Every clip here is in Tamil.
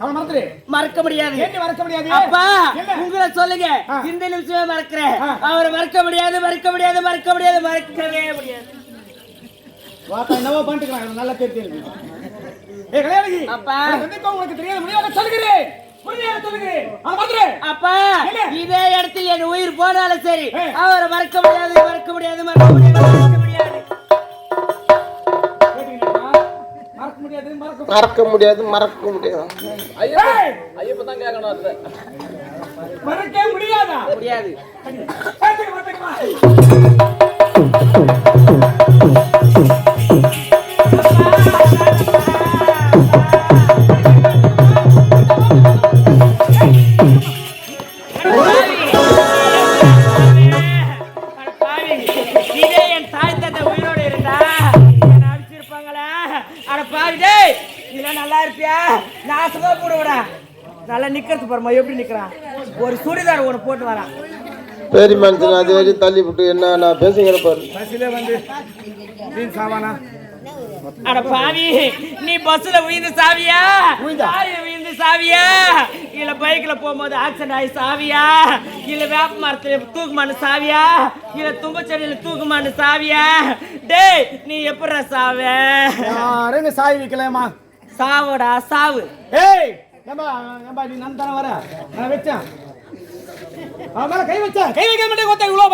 மறக்க முடியாது. மறக்க முடியாது? அப்பா? உங்களை சொல்லுங்க. ஆ. இந்த நிமிஷமே மறக்கிறேன். ஆ. அவரை மறக்க முடியாது மறக்க முடியாது மறக்க முடியாது மறக்கவே முடியாது. வாத்தா என்னவோ பண்ணிட்டுக்கிறான் எனக்கு நல்லா தெரிஞ்சு ஏய் கல்யாணி அப்பா. உங்களுக்கு தெரியாத. முடியாத சொல்லுகிறேன்? இதே இடத்தில் என் உயிர் போனாலும் சரி. அவரை மறக்க முடியாது மறக்க முடியாது மறக்க முடியாது. மறக்க முடியாது. மறக்க முடியாது மறக்க முடியாது. ஏய், ஐயப்ப தான் கேட்கணும் அதுல மறக்க முடியாதா? முடியாது. இதெல்லாம் நல்லா இருப்பியா? நாசமா போடுவடா நல்லா நிக்கிறது பாருமா எப்படி நிக்கிறான் ஒரு சுடிதார் ஒண்ணு போட்டு வரான் பெரிய மனுஷன் அது வரையும் தள்ளி விட்டு என்ன நான் பேசுங்கிற பாரு. பஸ்ஸிலே வந்து மீன் சாவானா அட பாவி நீ பஸ்ல உயிர்ந்து சாவியா? உயிர்ந்தா? சாவியா? இல்ல பைக்ல போகும்போது ஆக்சிடென்ட் ஆகி சாவியா? இல்ல வேப்ப மரத்துல தூக்குமான்னு சாவியா? இல்ல தும்பச்செடியில தூக்குமான்னு சாவியா? டேய் நீ எப்படிடா சாவ? யாரும் சாய் வைக்கலாமா சாவுடா சாவு. ஏய் ஏம்பா ஏம்பா நீ நான் தானே வர. நான் வச்சேன். அவன் மேல கை வச்சேன். கை வைக்க மாட்டேன் கொத்த இவ்வளோ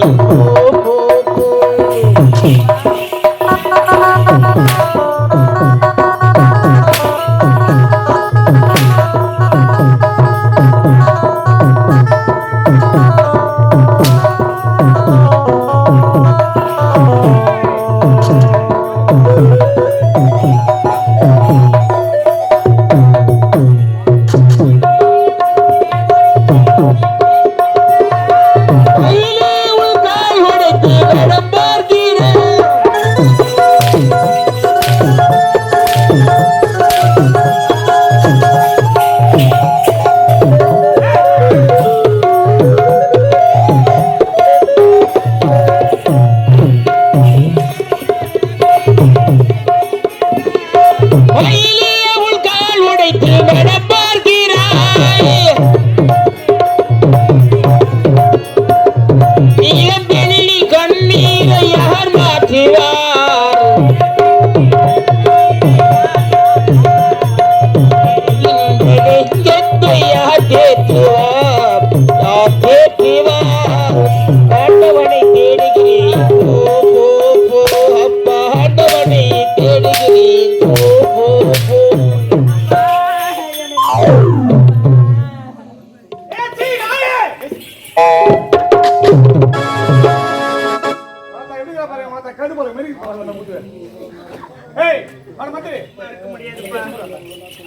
Alô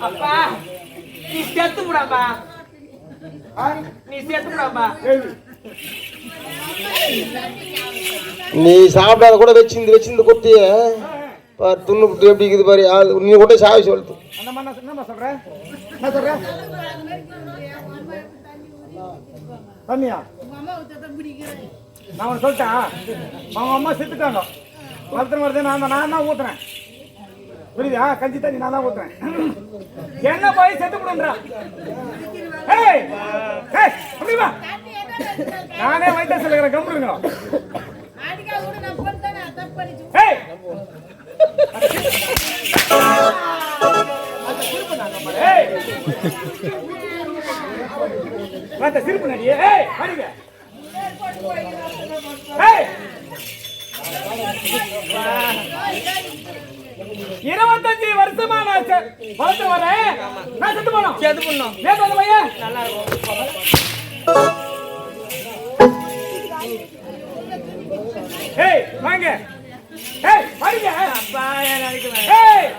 அப்பா நீ செத்து நீ. நீ சாப்பிடாத கூட வச்சிருந்து வச்சிருந்து கொத்திய. பார் துண்ணு எப்படி இருக்குது பாரு ஆள் நீ கூட சாவி சொல்லுது அந்த மாதிரி என்னம்மா? என்ன? தண்ணியா? நான் சொல்லிட்டேன். அவங்க அம்மா செத்துட்டாங்க. மருத்துவம் வருது நான் நான் தான் ஊத்துறேன். புரியுதா? கஞ்சி தண்ணி நான் தான் ஊத்துறேன். என்ன போய் செத்து கொடுன்றா ஏய்! ஏய் அப்படி வா. நானே வைத்த சொல்லுகிறேன் கம்புடுங்க ஏய்! ஏய்! சிரிப்பு நடிகை. ஏய் அடிங்க ஏய் இருபத்தஞ்சு வருஷமா நான் வளர்த்து வரேன் நான் செத்து போனோம். செத்து பண்ணோம் நேத்து வந்த பையன். நல்லா இருக்கும் ஏய் வாங்க. ஏய் வாங்க. அப்பா நினைக்கிறேன் ஏய்.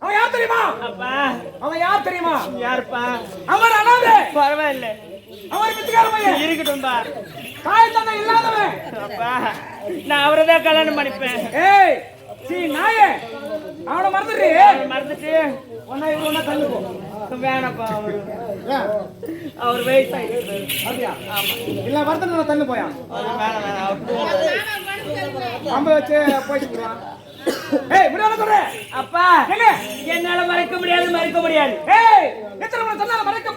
அவன் யார் தெரியுமா? அவன் யார் தெரியுமா? யாருப்பா? அவன் அனாதை. பரவாயில்ல. அவன் பிச்சைக்கார பையன். இருக்கட்டும்பா தாய் தந்தை இல்லாதவன். அப்பா நான் அவரை தான் கல்யாணம் பண்ணிப்பேன். ஏய் சீ நாயே. அவனை மறந்துடுறீ. மறந்துட்டு ஒன்னா இவரு ஒன்னா தள்ளு போ வேணாப்பா அவரு? அவர் வயசாயிடுச்சு அப்படியா? இல்ல நான் தள்ளு போயான் அவர் வேணாம் அவர். அம்ப வச்சு போயிட்டு போறான் ஏய் விடாத சொல்றேன் அப்பா என்ன? என்னால மறைக்க முடியாது மறைக்க முடியாது. ஏய் எத்தனை முறை சொன்னாலும் மறக்க